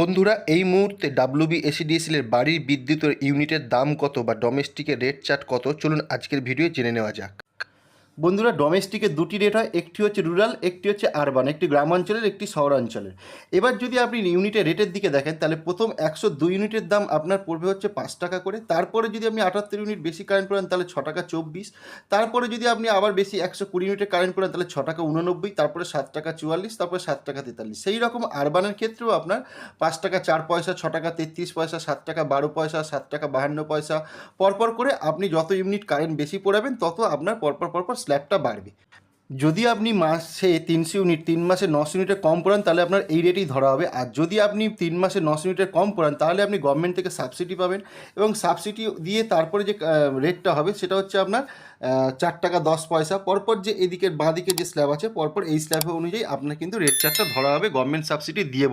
বন্ধুরা, এই মুহূর্তে ডাব্লিউবি এসিডিএসএল এর বাড়ির বিদ্যুতের ইউনিটের দাম কত বা ডোমেস্টিকের রেট চার্ট কত? চলুন আজকের ভিডিও জেনে নেওয়া যাক। বন্ধুরা ডোমেস্টিকের দুটি রেট হয়, একটি হচ্ছে রুরাল একটি হচ্ছে আরবান একটি গ্রামাঞ্চলের, একটি শহরাঞ্চলের। এবার যদি আপনি ইউনিটের রেটের দিকে দেখেন, তাহলে প্রথম একশো দুই ইউনিটের দাম আপনার পড়বে হচ্ছে পাঁচ টাকা করে। তারপরে যদি আপনি আটাত্তর ইউনিট বেশি কারেন্ট করেন, তাহলে ছ টাকা চব্বিশ। তারপরে যদি আপনি আবার বেশি একশো কুড়ি ইউনিটের কারেন্ট করেন, তাহলে ছ টাকা উননব্বই, তারপরে সাত টাকা চুয়াল্লিশ, তারপরে সাত টাকা তেতাল্লিশ। সেই রকম আরবানের ক্ষেত্রেও আপনার পাঁচ টাকা চার পয়সা, ছ টাকা তেত্রিশ পয়সা, সাত টাকা বারো পয়সা, সাত টাকা বাহান্ন পয়সা। পরপর করে আপনি যত ইউনিট কারেন্ট বেশি পড়াবেন, তত আপনার পরপর পরপর স্ল্যাবটা বাড়বে। যদি আপনি মাসে তিনশো ইউনিট তিন মাসে নশো ইউনিটের কম পড়ান, তাহলে আপনার এই রেটেই ধরা হবে। আর যদি আপনি তিন মাসে নশো ইউনিটের কম পড়ান, তাহলে আপনি গভর্নমেন্ট থেকে সাবসিডি পাবেন এবং সাবসিডি দিয়ে তারপরে যে রেটটা হবে, সেটা হচ্ছে আপনার চার টাকা দশ পয়সা। পরপর যে এদিকের বাঁ দিকে যে স্ল্যাব আছে, পরপর এই স্ল্যাব অনুযায়ী আপনার কিন্তু রেট চার্টটা ধরা হবে। গভর্নমেন্ট সাবসিডি দিয়ে